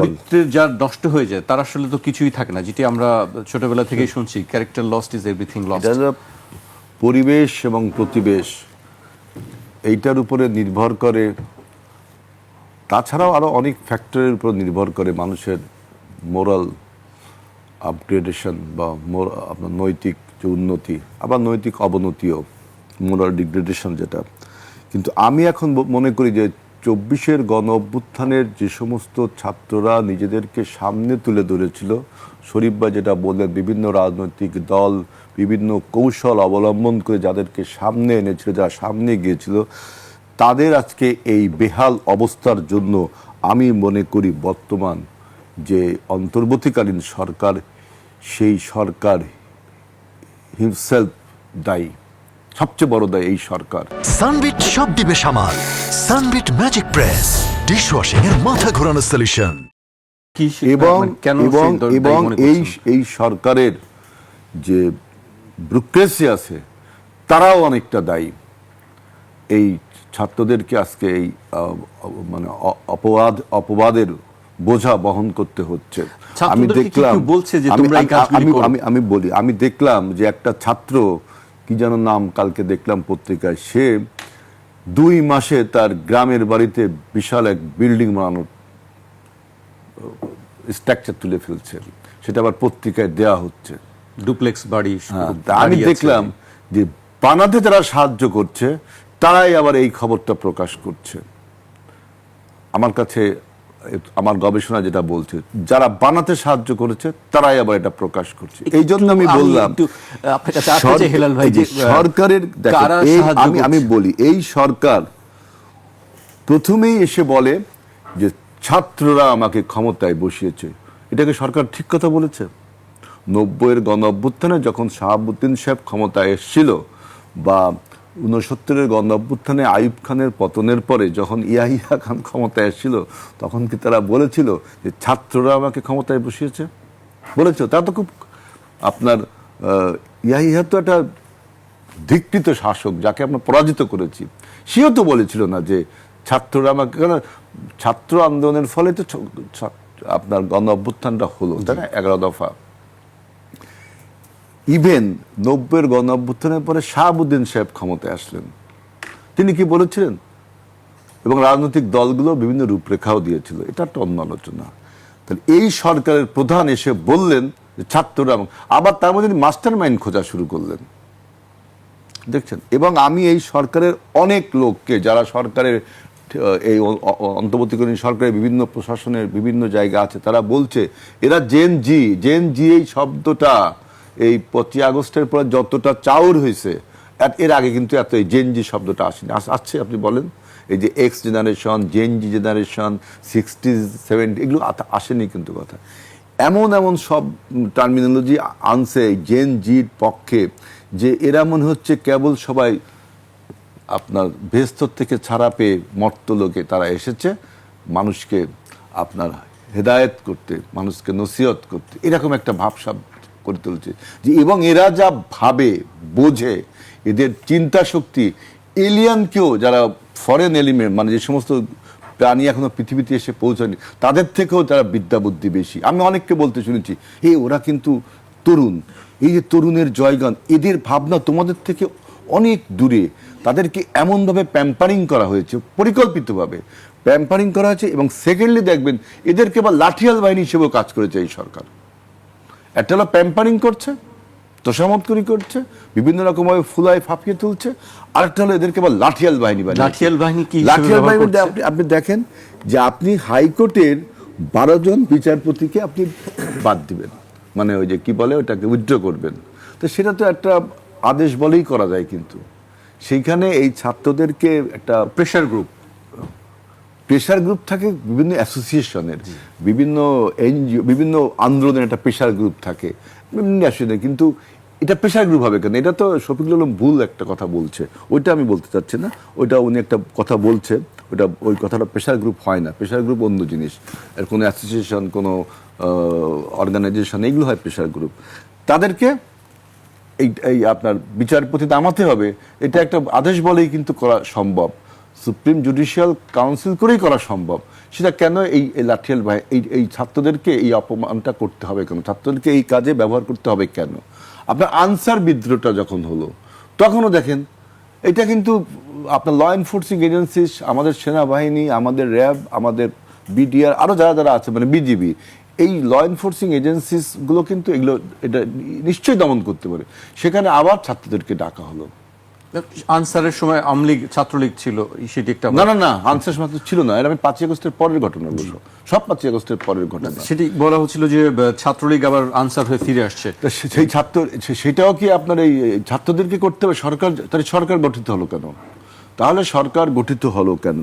চরিত্রের যার নষ্ট হয়ে যায় তার আসলে তো কিছুই থাকে না। যেটি আমরা ছোটবেলা থেকেই শুনছি character lost is everything lost পরিবেশ এবং প্রতিবেশ। এইটার উপরে নির্ভর করে তাছাড়াও আরও অনেক ফ্যাক্টরের উপর নির্ভর করে মানুষের মোরাল আপগ্রেডেশন বা মোর- আপনার নৈতিক যে উন্নতি আবার নৈতিক অবনতিও মোরাল ডিগ্রেডেশন যেটা। কিন্তু আমি এখন মনে করি যে চব্বিশের গণ অভ্যুত্থানের যে সমস্ত ছাত্ররা নিজেদেরকে সামনে তুলে ধরেছিল, শরীফবা যেটা বললেন, বিভিন্ন রাজনৈতিক দল, বিভিন্ন কৌশল অবলম্বন করে যাদেরকে সামনে এনেছিল, যারা সামনে গিয়েছিল, তাদের আজকে এই বেহাল অবস্থার জন্য আমি মনে করি বর্তমান যে অন্তর্বর্তীকালীন সরকার, সেই সরকার হিমসেলফ দায়ী। সবচেয়ে বড় দায়ী এই সরকার। সানবিট সব দিবে সামাল। Sunbit magic press. ডিশওয়াশিং এর মাথা ঘোরানো সলিউশন এবং মানে কেন এবং এবং এই এই সরকারের যে ব্রুক্রেসি আছে তারাও অনেকটা দায়ী। এই ছাত্রদেরকে আজকে এই মানে অপবাদ অপবাদের বোঝা বহন করতে হচ্ছে। আমি দেখলাম বলছে যে? আমি আমি বলি আমি দেখলাম যে একটা ছাত্র কি যেন নাম কালকে দেখলাম পত্রিকায় সে দুই মাসে তার গ্রামের বাড়িতে বিশাল এক বিল্ডিং বানানোর স্ট্রাকচার তুলে ফেলছে। সেটা আবার পত্রিকায় দেয়া হচ্ছে। ডুপ্লেক্স বাড়ি হ্যাঁ, আমি দেখলাম যে বানাতে যারা সাহায্য করছে তারাই আবার এই খবরটা প্রকাশ করছে। আমার কাছে আমার গবেষণা যেটা বলছে যারা বানাতে সাহায্য করেছে তারাই আবার এটা প্রকাশ করছে। এই জন্য আমি বললাম সরকারের আমি আমি বলি এই সরকার প্রথমেই এসে বলে যে ছাত্ররা আমাকে ক্ষমতায় বসিয়েছে। এটাকে সরকার ঠিক কথা বলেছে। নব্বইয়ের গণ অভ্যুত্থানে যখন শাহাবুদ্দিন সাহেব ক্ষমতায় এসেছিল বা উনসত্তরের গণ অভ্যুত্থানে আইব খানের পতনের পরে যখন ইয়াহিয়া খান ক্ষমতায় এসেছিল তখন কি তারা বলেছিল যে ছাত্ররা আমাকে ক্ষমতায় বসিয়েছে? বলেছে তা তো খুব আপনার ইয়াহিয়া তো একটা ধিকৃত শাসক যাকে আমরা পরাজিত করেছি। সেও তো বলেছিল না যে ছাত্ররা আমাকে কেন ছাত্র আন্দোলনের ফলে তো আপনার গণ অভ্যুত্থানটা হলো তাই না? এগারো দফা। ইভেন নব্বইয়ের গণ অভ্যুত্থানের পরে শাহাবুদ্দিন সাহেব ক্ষমতায় আসলেন। তিনি কি বলেছিলেন? এবং রাজনৈতিক দলগুলো বিভিন্ন রূপরেখাও দিয়েছিল। এটা একটা অন্য আলোচনা। তাহলে এই সরকারের প্রধান এসে বললেন যে ছাত্ররা আবার তার মধ্যে মাস্টার মাইন্ড খোঁজা শুরু করলেন। দেখছেন? এবং আমি এই সরকারের অনেক লোককে, যারা সরকারের এই অন্তর্বর্তীকালীন সরকারের বিভিন্ন প্রশাসনের বিভিন্ন জায়গা আছে, তারা বলছে, এরা জেন জি জেন জি এই শব্দটা এই পঁচিশ আগস্টের পর যতটা চাউর হয়েছে, এর- আগে কিন্তু এত এই জেনজি শব্দটা আসেনি। আসছে, আপনি বলেন। এই যে X generation gen Z generation sixty seventy এগুলো আসেনি কিন্তু কথা। এমন এমন সব টার্মিনোলজি আনছে জেন জির পক্ষে যে এরা মনে হচ্ছে কেবল সবাই আপনার ভেস্তর থেকে ছাড়া পেয়ে মর্তলোকে তারা এসেছে, মানুষকে আপনার হেদায়েত করতে, মানুষকে নসিহত করতে। এরকম একটা ভাবসাব করে তুলছে। যে এবং এরা যা ভাবে, বোঝে, এদের চিন্তা শক্তি এলিয়ানকেও যারা ফরেন এলিমেন্ট মানে যে সমস্ত প্রাণী এখনও পৃথিবীতে এসে পৌঁছায়নি, তাদের থেকেও তারা বিদ্যা বুদ্ধি বেশি। আমি অনেককে বলতে শুনেছি এই ওরা কিন্তু তরুণ। এই যে তরুণের জয়গান, এদের ভাবনা তোমাদের থেকে অনেক দূরে। তাদেরকে এমনভাবে প্যাম্পারিং করা হয়েছে, পরিকল্পিতভাবে প্যাম্পারিং করা হয়েছে এবং সেকেন্ডলি দেখবেন, এদেরকে বা লাঠিয়াল বাহিনী হিসেবেও কাজ করেছে এই সরকার। একটা হলো প্যাম্পারিং করছে তোষামতকরি করছে বিভিন্ন রকমভাবে ফুলায় ফাঁপিয়ে তুলছে আরেকটা হলো এদেরকে বা লাঠিয়াল বাহিনী বানিয়েছে। লাঠিয়াল বাহিনী কি লাঠিয়াল বাহিনী? আপনি আপনি দেখেন যে আপনি হাইকোর্টের বারো জন বিচারপতিকে আপনি বাদ দিবেন মানে ওই যে কি বলে ওটাকে উইথড্র করবেন তো সেটা তো একটা আদেশ বলেই করা যায় কিন্তু সেইখানে এই ছাত্রদেরকে একটা প্রেশার গ্রুপ প্রেশার গ্রুপ থাকে বিভিন্ন অ্যাসোসিয়েশনের বিভিন্ন এনজিও বিভিন্ন আন্দোলনের একটা প্রেশার গ্রুপ থাকে, বিভিন্ন অ্যাসোসিয়েশনের কিন্তু এটা প্রেশার গ্রুপ হবে কেন? এটা তো শফিকুল আলম ভুল একটা কথা বলছে, ওইটা আমি বলতে চাচ্ছি না, ওইটা উনি একটা কথা বলছে, ওইটা, ওই কথাটা প্রেশার গ্রুপ হয় না প্রেশার গ্রুপ অন্য জিনিস, এর কোনো অ্যাসোসিয়েশন কোনো অর্গানাইজেশন এগুলো হয় প্রেশার গ্রুপ তাদেরকে এই এই আপনার বিচারপতি নামাতে হবে, এটা একটা আদেশ বলেই কিন্তু করা সম্ভব। সুপ্রিম জুডিশিয়াল কাউন্সিল করেই করা সম্ভব। সেটা কেন এই লাঠিয়াল ভাই এই এই ছাত্রদেরকে এই অপমানটা করতে হবে কেন? ছাত্রদেরকে এই কাজে ব্যবহার করতে হবে কেন? আপনার আনসার বিদ্রোহটা যখন হলো, তখনও দেখেন, এটা কিন্তু আপনার ল এনফোর্সিং এজেন্সিস আমাদের সেনাবাহিনী, আমাদের র্যাব, আমাদের বিডিআর আরও যারা যারা আছে মানে বিজিবি এই ল এনফোর্সিং এজেন্সিসগুলো কিন্তু এগুলো, এটা নিশ্চয়ই দমন করতে পারে। সেখানে আবার ছাত্রদেরকে ডাকা হলো। আনসারের সময় আমলিগ ছাত্রলীগ ছিল সেটি একটা না না না আনসার মাত্র ছিল না। এটা আমি পাঁচই আগস্টের পরের ঘটনা বলব সব পাঁচই আগস্টের পরের ঘটনা। সেটি বলা হচ্ছিল যে ছাত্রলীগ আবার আনসার হয়ে ফিরে আসছে। সেই ছাত্র সেটাও কি আপনার এই এই ছাত্রদেরকে করতে হবে? সরকার তাহলে সরকার গঠিত হলো কেন? তাহলে সরকার গঠিত হলো কেন?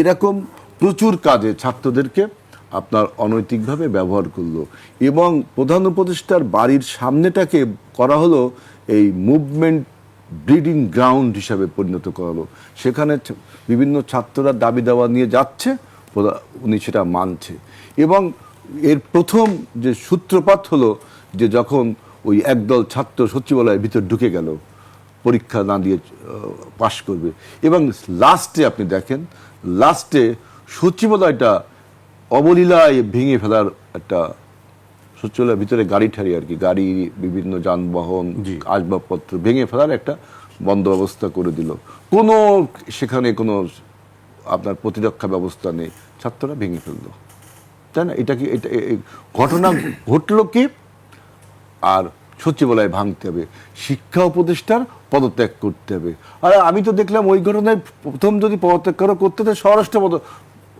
এরকম প্রচুর কাজে ছাত্রদেরকে আপনার অনৈতিকভাবে ব্যবহার করল এবং প্রধান উপদেষ্টার বাড়ির সামনেটাকে করা হলো এই মুভমেন্ট ব্রিডিং গ্রাউন্ড হিসাবে পরিণত করা হলো সেখানে বিভিন্ন ছাত্ররা দাবি দাওয়া নিয়ে যাচ্ছে উনি সেটা মানছে। এবং এর প্রথম যে সূত্রপাত হলো যে যখন ওই একদল ছাত্র সচিবালয়ের ভিতর ঢুকে গেল, পরীক্ষা না দিয়ে পাশ করবে। এবং লাস্টে আপনি দেখেন, লাস্টে সচিবালয়টা অবলীলায় ভেঙে ফেলার একটা সচিবালয়ের ভিতরে গাড়ি ঠাড়ি আর কি। গাড়ি বিভিন্ন যানবাহন আসবাবপত্র ভেঙে ফেলার একটা বন্দোবস্ত করে দিল। কোনো সেখানে কোনো আপনার প্রতিরক্ষা ব্যবস্থা নেই। ছাত্ররা ভেঙে ফেলল। তাই না? এটা কি এটা ঘটনা ঘটলো কি? আর সচিবালয় ভাঙতে হবে। শিক্ষা উপদেষ্টার পদত্যাগ করতে হবে। আর আমি তো দেখলাম ওই ঘটনায় প্রথম যদি পদত্যাগ কারও করতে হয় স্বরাষ্ট্র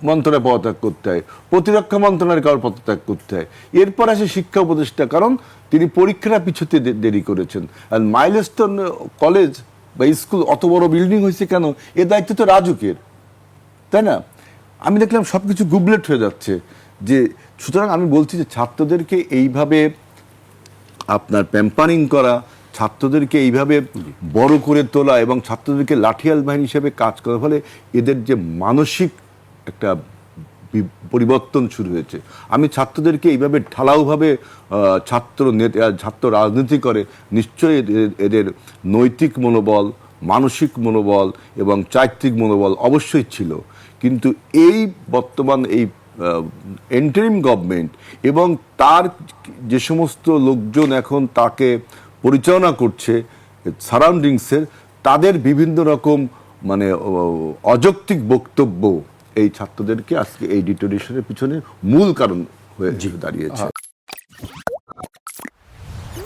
মন্ত্রণালয় পদত্যাগ করতে হয়, প্রতিরক্ষা মন্ত্রণালয়ের কারও পদত্যাগ করতে হয়। এরপর আসে শিক্ষা উপদেষ্টা, কারণ তিনি পরীক্ষাটা পিছুতে দেরি করেছেন। আর মাইলস্টোন কলেজ বা স্কুল অত বড় বিল্ডিং হয়েছে কেন? এ দায়িত্ব তো রাজুকের, তাই না? আমি দেখলাম সব কিছু গুবলেট হয়ে যাচ্ছে যে, সুতরাং আমি বলছি যে ছাত্রদেরকে এইভাবে আপনার প্যাম্পারিং করা, ছাত্রদেরকে এইভাবে বড় করে তোলা এবং ছাত্রদেরকে লাঠিয়াল বাহিনী হিসেবে কাজ করার ফলে এদের যে মানসিক একটা পরিবর্তন শুরু হয়েছে। আমি ছাত্রদেরকে এইভাবে ঢালাওভাবে ছাত্র ছাত্র রাজনীতি করে নিশ্চয়ই এদের নৈতিক মনোবল, মানসিক মনোবল এবং চারিত্রিক মনোবল অবশ্যই ছিল। কিন্তু এই বর্তমান এই এন্টারিম গভর্নমেন্ট এবং তার যে সমস্ত লোকজন এখন তাকে পরিচালনা করছে সারাউন্ডিংসের তাদের বিভিন্ন রকম মানে অযৌক্তিক বক্তব্য এই ছাত্রদেরকে আজকে এই ডিটোনেশনের পিছনে মূল কারণ হয়ে দাঁড়িয়েছে।